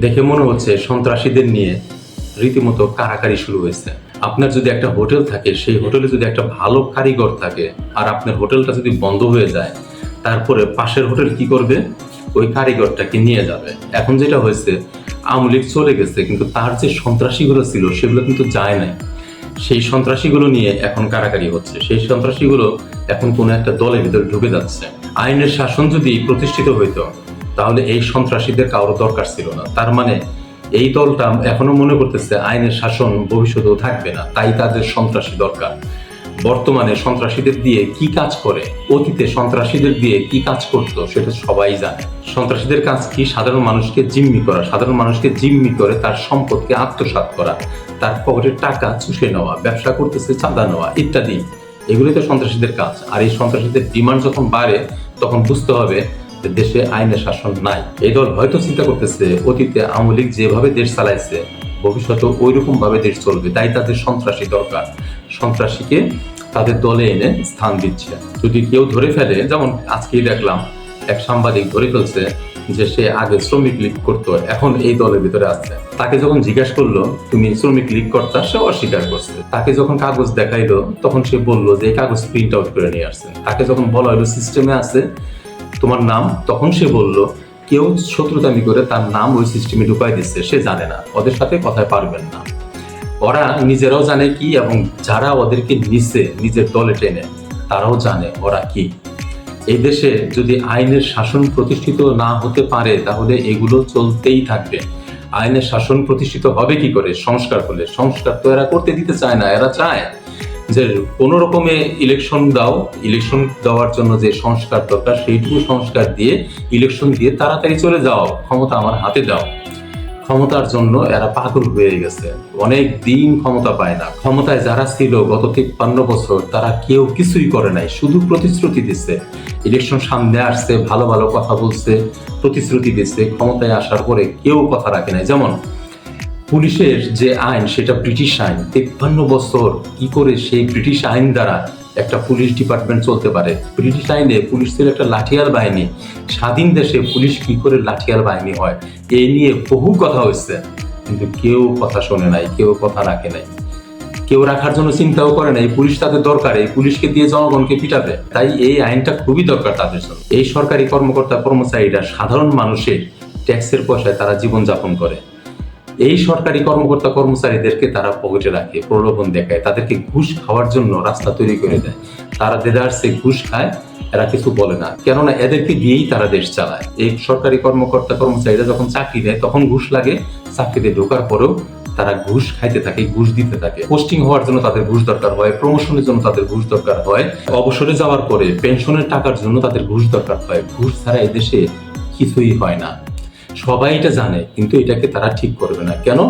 দেখে মনে হচ্ছে সন্ত্রাসীদের নিয়ে রীতিমতো কারাকারি শুরু হয়েছে। আপনার যদি একটা হোটেল থাকে, সেই হোটেলে যদি একটা ভালো কারিগর থাকে, আর আপনার হোটেলটা যদি বন্ধ হয়ে যায়, তারপরে পাশের হোটেল কি করবে? ওই কারিগরটাকে নিয়ে যাবে। এখন যেটা হয়েছে, আওয়ামী লীগ চলে গেছে, কিন্তু তার যে সন্ত্রাসীগুলো ছিল, সেগুলো কিন্তু যায় নাই। সেই সন্ত্রাসীগুলো নিয়ে এখন কারাকারি হচ্ছে। সেই সন্ত্রাসীগুলো এখন কোনো একটা দলের ভিতরে ঢুকে যাচ্ছে। আইনের শাসন যদি প্রতিষ্ঠিত হইতো তাহলে এই সন্ত্রাসীদের কারও দরকার ছিল না। তার মানে এই দলটা এখনও মনে করতেছে আইনের শাসন ভবিষ্যতেও থাকবে না। তাই তাদের সন্ত্রাসী দরকার। বর্তমানে সন্ত্রাসীদের দিয়ে কি কাজ করে, অতীতে সন্ত্রাসীদের দিয়ে কি কাজ করতো সেটা সবাই জানে। সন্ত্রাসীদের কাজ কি? সাধারণ মানুষকে জিম্মি করা। সাধারণ মানুষকে জিম্মি করে তার সম্পদকে আত্মসাৎ করা। তার পকেটের টাকা চুষে নেওয়া, ব্যবসা করতেছে চাঁদা নেওয়া ইত্যাদি। এগুলোই তো সন্ত্রাসীদের কাজ। আর এই সন্ত্রাসীদের ডিমান্ড যখন বাড়ে, তখন বুঝতে হবে দেশে আইনের শাসন নাই। এই দল হয়তো চিন্তা করতেছে, অতীতে আওয়ামী লীগ যেভাবে দেশ চালাইছে ভবিষ্যতে ওই রকম ভাবে দেশ চলবে, তাই তাদের সন্ত্রাসী দরকার। সন্ত্রাসীকে তাদের দলে এনে স্থান দিচ্ছে। যদি কেউ ধরে ফেলে, যেমন আজকেই দেখলাম, এক সাংবাদিক ধরে ফেলছে যে সে আগে শ্রমিক লীগ করতো, এখন এই দলের ভিতরে আছে। তাকে যখন জিজ্ঞাসা করল, তুমি শ্রমিক লীগ কর্তা? সে অস্বীকার করছে। তাকে যখন কাগজ দেখাইলো, তখন সে বলল যে কাগজ প্রিন্ট আউট করে নিয়ে আসছে। তাকে যখন বলা হলো সিস্টেমে আছে। তোমার নাম? তখন সে বলল, কেউ শত্রুতামি করে তার নাম ওই সিস্টেমে ঢুকাই দিচ্ছে সে জানে না। ওদের সাথে কথায় পারবেন না। ওরা নিজেরাও জানে কি এবং যারা ওদেরকে নিচে, নিজের দলে টেনে, তারাও জানে ওরা কি। এই দেশে যদি আইনের শাসন প্রতিষ্ঠিত না হতে পারে, তাহলে এগুলো চলতেই থাকবে। আইনের শাসন প্রতিষ্ঠিত হবে কি করে? সংস্কার হলে। সংস্কার তো এরা করতে দিতে চায় না, এরা চায়। যে কোনো রকমে ইলেকশন দাও ইলেকশন দেওয়ার জন্য যে সংস্কার দরকার, সেইটুকু সংস্কার দিয়ে ইলেকশন দিয়ে তাড়াতাড়ি চলে যাও, ক্ষমতা আমার হাতে দাও। ক্ষমতার জন্য এরা পাগল হয়ে গেছে। অনেক দিন ক্ষমতা পায় না। ক্ষমতায় যারা ছিল গত তিপ্পান্ন বছর, তারা কেউ কিছুই করে নাই, শুধু প্রতিশ্রুতি দিচ্ছে ইলেকশন সামনে আসছে, ভালো ভালো কথা বলছে, প্রতিশ্রুতি দিচ্ছে ক্ষমতায় আসার পরে কেউ কথা রাখে নাই। যেমন পুলিশের যে আইন, সেটা ব্রিটিশ আইন। তিপ্পান্ন বছর কি করে সেই ব্রিটিশ আইন দ্বারা একটা পুলিশ ডিপার্টমেন্ট চলতে পারে? ব্রিটিশ আইনে পুলিশ ছিল একটা লাঠিয়াল বাহিনী, স্বাধীন দেশে পুলিশ কি করে লাঠিয়াল বাহিনী হয়? এই নিয়ে বহু কথা হয়েছে। কিন্তু কেউ কথা শোনে নাই, কেউ কথা রাখে নাই। কেউ রাখার জন্য চিন্তাও করে না এই পুলিশ তাদের দরকার, এই পুলিশকে দিয়ে জনগণকে পিটাবে। তাই এই আইনটা খুবই দরকার তাদের জন্য। এই সরকারি কর্মকর্তা, কর্মচারীরা সাধারণ মানুষের ট্যাক্সের পয়সায় তারা জীবনযাপন করে। এই সরকারি কর্মকর্তা কর্মচারীদেরকে তারা পকেটে রাখে, প্রলোভন দেখায়, তাদেরকে ঘুষ খাওয়ার জন্য রাস্তা তৈরি করে দেয়। তারা দেদারসে ঘুষ খায়, এরা কিছু বলে না। কেননা এদেরকে দিয়েই তারা দেশ চালায়। এই সরকারি কর্মকর্তা কর্মচারীরা যখন চাকরি দেয় তখন ঘুষ লাগে। চাকরিতে ঢোকার পরেও তারা ঘুষ খাইতে থাকে, ঘুষ দিতে থাকে। পোস্টিং হওয়ার জন্য তাদের ঘুষ দরকার হয়, প্রমোশনের জন্য তাদের ঘুষ দরকার হয়। অবসরে যাওয়ার পরে পেনশনের টাকার জন্য তাদের ঘুষ দরকার হয়। ঘুষ ছাড়া এদেশে কিছুই হয় না। সবাই এটা জানে, কিন্তু এটাকে তারা ঠিক করবে না। কেন?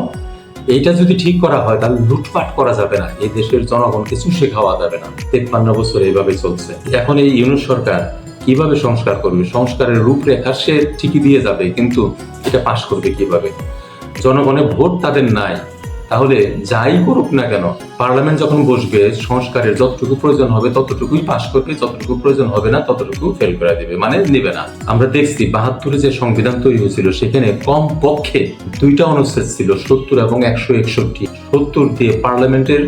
এইটা যদি ঠিক করা হয়, তাহলে লুটপাট করা যাবে না। এই দেশের জনগণকে চুষে খাওয়া যাবে না। তেপ্পান্ন বছর এইভাবে চলছে। এখন এই ইউনুস সরকার কীভাবে সংস্কার করবে? সংস্কারের রূপরেখা সে ঠিকই দিয়ে যাবে, কিন্তু এটা পাশ করবে কীভাবে? জনগণের ভোট তাদের নাই। তাহলে যাই করুক না কেন, পার্লামেন্ট যখন বসবে, সংস্কারের যতটুকু প্রয়োজন হবে, ততটুকুই পাশ করবে, যতটুকু প্রয়োজন হবে না, ততটুকু ফেল করে দিবে মানে নেবে না। আমরা দেখছি বাহাত্তরে যে সংবিধান তৈরি হয়েছিল, সেখানে কম পক্ষে দুইটা অনুচ্ছেদ ছিল, সত্তর এবং একশো একষট্টি। সত্তর দিয়ে পার্লামেন্টের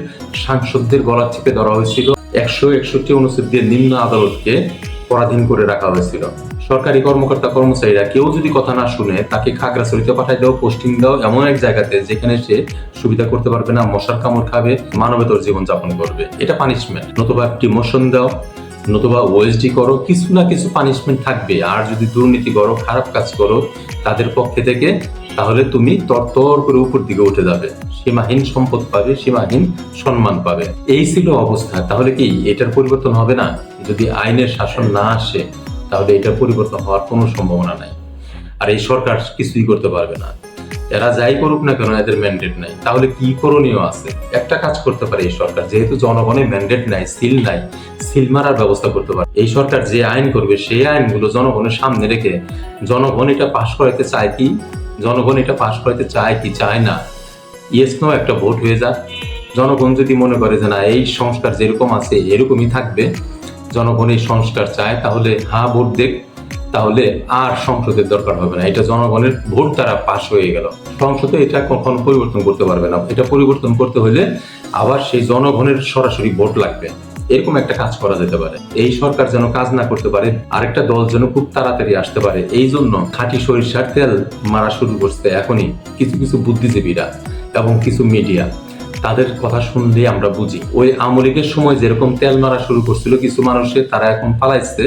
সাংসদদের গলা চেপে ধরা হয়েছিল, একশো একষট্টি অনুচ্ছেদ দিয়ে নিম্ন আদালতকে পরাধীন করে রাখা হয়েছিল। সরকারি কর্মকর্তা কর্মচারীরা কেউ যদি কথা না শুনে তাকে খাগড়াছড়িতে পাঠাই দাও পোস্টিং দাও, এমন এক জায়গাতে যেখানে সে সুবিধা করতে পারবে না, মশার কামড় খাবে, মানবেতর জীবন যাপন করবে। এটা পানিশমেন্ট নতুবা ডিমোশন দাও, নতুবা ওএসডি করো, কিছু না কিছু পানিশমেন্ট থাকবে। আর যদি দুর্নীতি করো, খারাপ কাজ করো তাদের পক্ষে থেকে, তাহলে তুমি তরতর করে উপর দিকে উঠে যাবে। সীমাহীন সম্পদ পাবে, সীমাহীন সম্মান পাবে। এই ছিল অবস্থা। তাহলে কি এটার পরিবর্তন হবে না? যদি আইনের শাসন না আসে তাহলে এটার পরিবর্তন হওয়ার কোনো সম্ভাবনা নাই। আর এই সরকার কিছুই করতে পারবে না। এরা যাই করুক না কেন, এদের ম্যান্ডেট নাই। তাহলে কি করণীয় আছে? একটা কাজ করতে পারে এই সরকার। যেহেতু জনগণের ম্যান্ডেট নাই সিল নাই সিল মারার ব্যবস্থা করতে পারে। এই সরকার যে আইন করবে, সেই আইনগুলো জনগণের সামনে রেখে জনগণ এটা পাশ করাইতে চায় কি? জনগণ এটা পাশ করাইতে চায় কি? চায় না। ইয়েস নো একটা ভোট হয়ে যাক। জনগণ যদি মনে করে যে না, এই সংস্কার যেরকম আছে, এরকমই থাকবে। জনগণ এই সংস্কার চায়, তাহলে হ্যাঁ ভোট দেখ, তাহলে আর সংসদের দরকার হবে না। এটা জনগণের ভোট তারা পাশ হয়ে গেল। সংসদে এটা কখনো পরিবর্তন করতে পারবে না। এটা পরিবর্তন করতে হলে আবার সেই জনগণের সরাসরি ভোট লাগবে। এরকম একটা কাজ করা যেতে পারে। এই সরকার যেন কাজ না করতে পারে, আরেকটা দল যেন খুব তাড়াতাড়ি আসতে পারে। এই জন্য খাঁটি সরিষার তেল মারা শুরু করছে এখনই কিছু কিছু বুদ্ধিজীবীরা এবং কিছু মিডিয়া তাদের কথা শুনলেই আমরা বুঝি। ওই আমলিকের সময় যেরকম তেল মারা শুরু করছিল, কিছু মানুষের তারা এখন পালাইছে,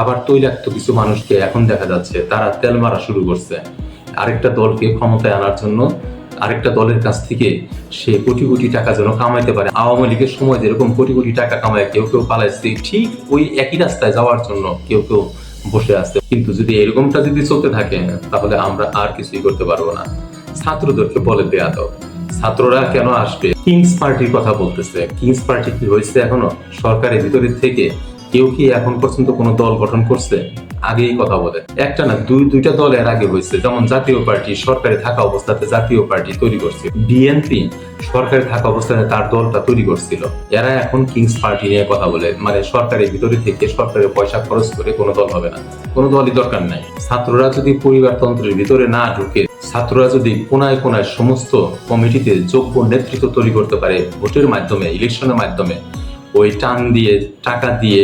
আবার তৈলাক্ত কিছু মানুষকে এখন দেখা যাচ্ছে, তারা তেল মারা শুরু করছে। আরেকটা দলকে ক্ষমতায় আনার জন্য, আরেকটা দলের কাছ থেকে সে কোটি কোটি টাকা যেন কামাইতে পারে। আওয়ামী লীগের সময় যেরকম কোটি কোটি টাকা কামায়, কেউ কেউ পালাইছে, ঠিক ওই একই রাস্তায় যাওয়ার জন্য কেউ কেউ বসে আছে। কিন্তু যদি এরকমটা যদি চলতে থাকে, তাহলে আমরা আর কিছুই করতে পারব না। ছাত্রদেরকে বলে দেয়া দাও ছাত্ররা কেন আসবে? কিংস পার্টির কথা বলতেছে। কিংস পার্টি কি হয়েছে এখনও? সরকারের ভিতরে থেকে কেউ কি এখন পর্যন্ত কোনো দল গঠন করছে? আগেই কথা বলে। একটা না, দুই, দুইটা দল এর আগে হয়েছে। যেমন জাতীয় পার্টি সরকারে থাকা অবস্থাতে জাতীয় পার্টি তৈরি করছে বিএনপি সরকারে থাকা অবস্থাতে তার দলটা তৈরি করছিল। এরা এখন কিংস পার্টি নিয়ে কথা বলে। মানে সরকারের ভিতরে থেকে সরকারের পয়সা খরচ করে কোনো দল হবে না। কোনো দলই দরকার নাই। ছাত্ররা যদি পরিবারতন্ত্রের ভিতরে না ঢুকে ছাত্ররা যদি কোনায় কোনায় সমস্ত কমিটিতে যোগ্য নেতৃত্ব তৈরি করতে পারে, ভোটের মাধ্যমে, ইলেকশনের মাধ্যমে, ওই টান দিয়ে, টাকা দিয়ে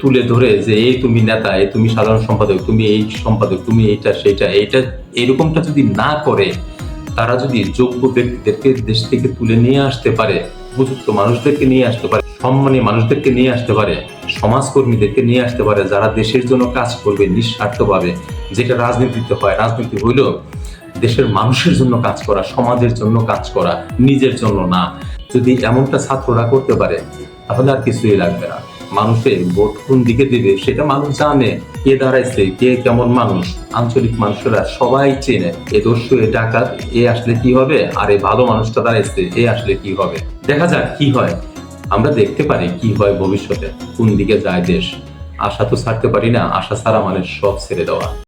তুলে ধরে যে এই তুমি নেতা, এই তুমি সাধারণ সম্পাদক, তুমি এই সম্পাদক, তুমি এইটা, সেইটা, এইটা, এরকমটা যদি না করে, তারা যদি যোগ্য ব্যক্তিদেরকে দেশ থেকে তুলে নিয়ে আসতে পারে, উপযুক্ত মানুষদেরকে নিয়ে আসতে পারে, সম্মানী মানুষদেরকে নিয়ে আসতে পারে, সমাজকর্মীদেরকে নিয়ে আসতে পারে, যারা দেশের জন্য কাজ করবে, নিঃস্বার্থভাবে, যেটা রাজনীতিতে হয়, রাজনীতি হইল দেশের মানুষের জন্য কাজ করা, সমাজের জন্য কাজ করা, নিজের জন্য না। যদি এমনটা ছাত্ররা করতে পারে, তাহলে আর কিছুই লাগবে না। মানুষের ভোট কোন দিকে দিবে, সেটা মানুষ জানে। কে দাঁড়াইছে, কে কেমন মানুষ, আঞ্চলিক মানুষেরা সবাই চেনে। এ দস্যু এ ডাকাত, এ আসলে কি হবে? আর এই ভালো মানুষটা দাঁড়াইছে, এ আসলে কি হবে? দেখা যাক কি হয়। আমরা দেখতে পারি কি হয় ভবিষ্যতে, কোন দিকে যায় দেশ। আশা তো ছাড়তে পারি না, আশা ছাড়া মানে সব ছেড়ে দেওয়া।